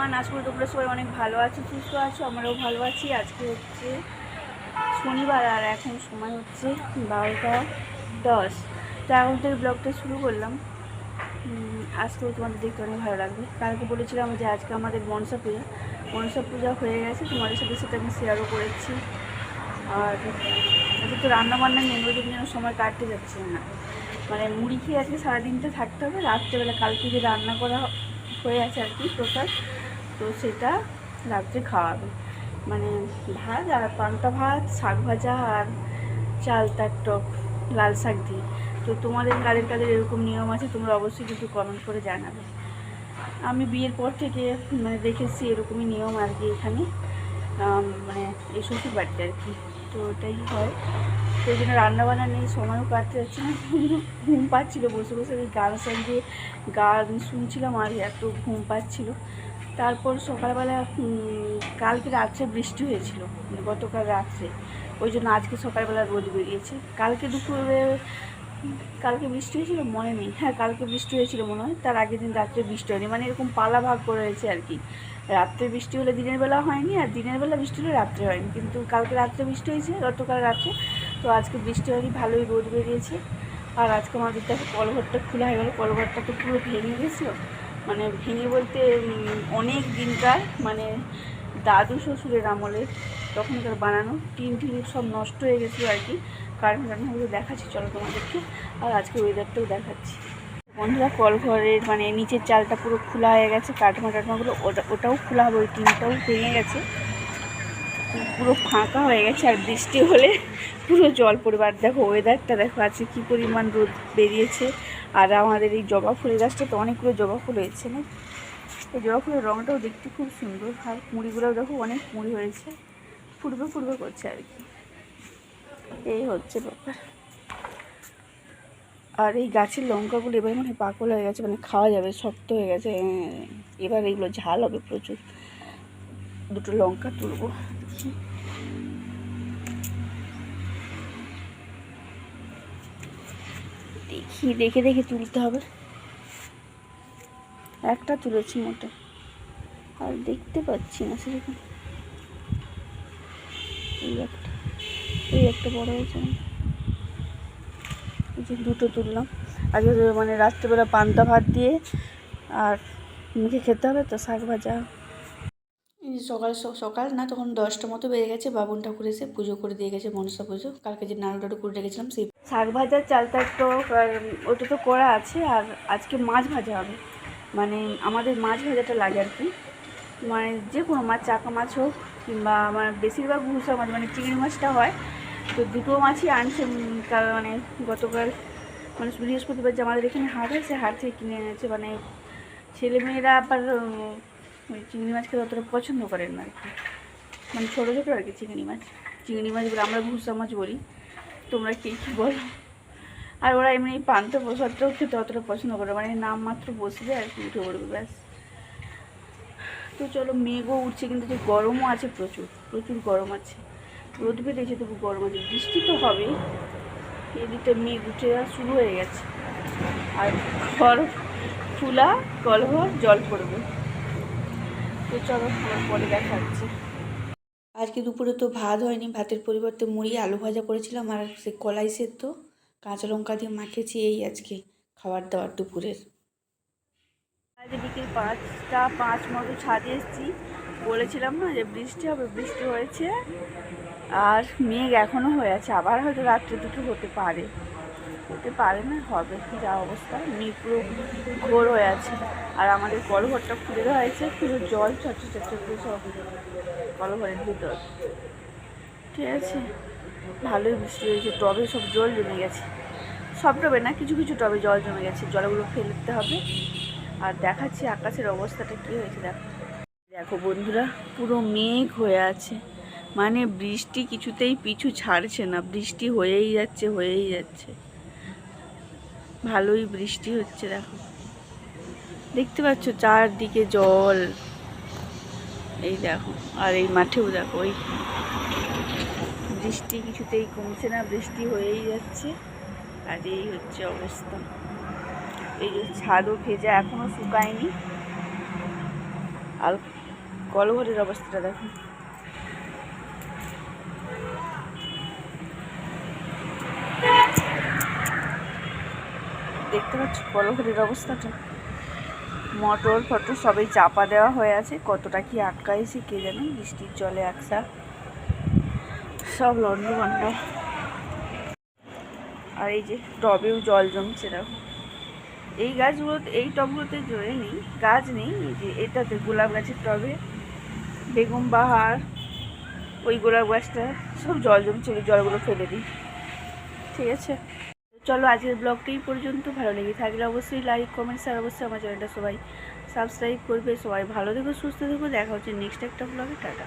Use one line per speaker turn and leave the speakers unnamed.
Everyone আজ করে সবাই অনেক ভালো আছো, সুস্থ আছো, আমরাও ভালো আছি। আজকে হচ্ছে শনিবার আর এখন সময় হচ্ছে বারোটা দশ। তো এখন থেকে ব্লগটা শুরু করলাম। আজকেও তোমাদের দেখতে অনেক ভালো লাগবে। কালকে বলেছিলাম যে আজকে আমাদের মনসা পূজা। মনসা পূজা হয়ে গেছে, তোমাদের সাথে সেটা আমি শেয়ারও করেছি। আর আজকে তো রান্নাবান্না ওই জন্য সময় কাটতে যাচ্ছে না। মানে মুড়ি খেয়ে আজকে সারাদিনটা থাকতে হবে। রাত্রেবেলা কালকে যে রান্না করা হয়ে আছে আর কি, প্রসাদ তো সেটা রাত্রে খাওয়াবে। মানে ভাত আর পান্তা ভাত, শাক ভাজা আর চাল তার টক, লাল শাক দিয়ে। তো তোমাদের কাদের কাদের এরকম নিয়ম আছে, তোমরা অবশ্যই কিন্তু কমেন্ট করে জানাবে। আমি বিয়ের পর থেকে মানে দেখেছি এরকমই নিয়ম আর কি এখানে। মানে এই শ্বশুর বাড়িতে আর কি। তো ওটাই হয়। সেই জন্য রান্নাবান্না নেই, সময়ও কাটতে যাচ্ছে না। ঘুম পাচ্ছিলো, বসে বসে ওই গান সঙ্গে গান শুনছিলাম আর এত ঘুম পাচ্ছিল। তারপর সকালবেলা কালকে রাত্রে বৃষ্টি হয়েছিল মানে গতকাল রাত্রে। ওই জন্য আজকে সকালবেলা রোদ বেরিয়েছে। কালকে দুপুরে, কালকে বৃষ্টি হয়েছিল? মনে নেই। হ্যাঁ কালকে বৃষ্টি হয়েছিল মনে হয়। তার আগের দিন রাত্রে বৃষ্টি হয়নি। মানে এরকম পালা ভাগ করে হয়েছে আর কি। রাত্রে বৃষ্টি হলে দিনের বেলা হয়নি আর দিনের বেলা বৃষ্টি হলে রাত্রে হয়নি। কিন্তু কালকে রাত্রে বৃষ্টি হয়েছে, গতকাল রাত্রে। তো আজকে বৃষ্টি হয়নি, ভালোই রোদ বেরিয়েছে। আর আজকে আমাদের দেখো, কলঘরটা খোলা হয়ে গেলো। কলঘরটা তো পুরো ভেঙে গেছিল। মানে ভেঙে বলতে অনেক দিনকার মানে দাদু শ্বশুরের আমলে তখনকার বানানো টিন টিন সব নষ্ট হয়ে গেছিল আর কি। কারণ রান্নাগুলো দেখাচ্ছি, চলো তোমাদেরকে। আর আজকে ওয়েদারটাও দেখাচ্ছি। বন্ধুরা কল ঘরের মানে নিচের চালটা পুরো খোলা হয়ে গেছে, কাঠমা টাটমাগুলো ওটা ওটাও খোলা হবে, ওই টিনটাও ভেঙে গেছে। পুরো ফাঁকা হয়ে গেছে, আর বৃষ্টি হলে পুরো জল পড়বে আর দেখো ওয়েদারটা দেখো আছে কী পরিমাণ রোদ বেরিয়েছে। আর আমাদের এই জবা ফুলের গাছটা তো অনেকগুলো জবা ফুল হয়েছে না? এই জবা ফুলের রঙটাও দেখতে খুব সুন্দর। আর মুড়িগুলোও দেখো অনেক মুড়ি হয়েছে। ফুটবে ফুটবে করছে আর কি। এই হচ্ছে ব্যাপার। আর এই গাছের লঙ্কাগুলো এবার মানে পাকল হয়ে গেছে মানে খাওয়া যাবে, শক্ত হয়ে গেছে। এবার এগুলো ঝাল হবে প্রচুর। দুটো লঙ্কা তুলবো। দেখি। দেখি, দেখে দেখে তুলতে হবে। একটা তুলেছি মোটে। আর দেখতে পাচ্ছি না সেরকম। এই একটা এই একটা বড় হয়েছে। এই যে দুটো তুললাম। তো মানে রাত্রেবেলা পান্তা ভাত দিয়ে আর মুখে খেতে হবে তো শাক ভাজা। সকাল সকাল না, তখন দশটা মতো বেজে গেছে, বাবুন ঠাকুর এসে পুজো করে দিয়ে গেছে, মনসা পুজো। কালকে যে নাড়ু টাড়ু করে রেখেছিলাম, সেই শাক ভাজার চালটা তো ওটা তো করা আছে, আর আজকে মাছ ভাজা হবে। মানে আমাদের মাছ ভাজাটা লাগে আর কি। মানে যে কোনো মাছ, চাকা মাছ হোক, কিংবা আমার বেশিরভাগ ভুসা মাছ মানে চিংড়ি মাছটা হয়, তো দুটো মাছই আনছে মানে গতকাল মানে বৃহস্পতিবার যে আমাদের এখানে হাট আছে, হাট থেকে কিনে এনেছে মানে ছেলেমেয়েরা আবার ওই চিংড়ি মাছ খেতে অতটা পছন্দ করেন না আর কি। মানে ছোটো ছোটো আর কি চিংড়ি মাছ। চিংড়ি মাছ বলে আমরা ভুসা মাছ বলি। তোমরা কী কী বলো? আর ওরা এমনি পান্ত প্রসাদটাও খেতে অতটা পছন্দ করে মানে নাম মাত্র বসবে আর কি, উঠে পড়বে, ব্যাস। তো চলো, মেঘও উঠছে, কিন্তু যে গরমও আছে প্রচুর প্রচুর গরম আছে। রোদ বেরিয়েছে তবু গরম আছে। বৃষ্টি তো হবে এদিকটা মেঘ উঠে শুরু হয়ে গেছে। আর ঘর ফুলা কলঘর জল পড়বে। তো চলো আমার পরে দেখা হচ্ছে আজকে দুপুরে তো ভাত হয়নি ভাতের পরিবর্তে মুড়ি আলু ভাজা করেছিলাম আর সে কলাই সেদ্ধ কাঁচা লঙ্কা দিয়ে মাখেছি এই আজকে খাবার দাবার দুপুরের। আজ বিকেল পাঁচটা পাঁচ মতো ছাদে এসেছি। বলেছিলাম না যে বৃষ্টি হবে বৃষ্টি হয়েছে। আর মেঘ এখনও হয়ে আছে আবার হয়তো রাত্রে দুটো হতে পারে। হতে পারে না, হবে যা অবস্থা। মেঘ পুরো ঘোর হয়ে আছে। আর আমাদের কলঘরটা খুলে দেওয়া হয়েছে, পুরো জল চটচে চটচে করে সব কলঘরের ভিতর। ঠিক আছে? ভালোই বৃষ্টি হয়েছে, টবে সব জল জমে গেছে। সব টবে না, কিছু কিছু টবে জল জমে গেছে, জলগুলো ফেলতে হবে। আর দেখাচ্ছি আকাশের অবস্থাটা কী হয়েছে, দেখো। দেখো বন্ধুরা, পুরো মেঘ হয়ে আছে। মানে বৃষ্টি কিছুতেই পিছু ছাড়ছে না, বৃষ্টি হয়েই যাচ্ছে হয়েই যাচ্ছে। ভালোই বৃষ্টি হচ্ছে, দেখো। দেখতে পাচ্ছ চারদিকে জল। এই দেখো, আর এই মাঠেও দেখো, ওই বৃষ্টি কিছুতেই কমছে না, বৃষ্টি হয়েই যাচ্ছে। আর এই হচ্ছে অবস্থা। এই যে ছাদও ভেজা, এখনও শুকায়নি। আর কলঘরের অবস্থাটা দেখো। দেখতে পাচ্ছ কলঘরের অবস্থাটা। মটর ফটর সবই চাপা দেওয়া হয়ে আছে, কতটা কি আটকাইছে কে জানে, বৃষ্টির জলে একসা। সব লন্ডভন্ড আর এই যে টবেও জল জমছে, দেখো। এই গাছগুলোতে, এই টবগুলোতে জয়ে নেই, গাছ নেই যে এটাতে গোলাপ গাছের টবে বেগুন বাহার, ওই গোলাপ গাছটা, সব জল জমছে, ওই জলগুলো ফেলে দিই। ঠিক আছে। চলো আজকের ব্লগটা এই পর্যন্ত। ভালো লেগে থাকলে অবশ্যই লাইক কমেন্টস আর অবশ্যই আমার চ্যানেলটা সবাই সাবস্ক্রাইব করবে। সবাই ভালো থেকো, সুস্থ থেকো। দেখা হচ্ছে নেক্সট একটা ব্লগে টাটা।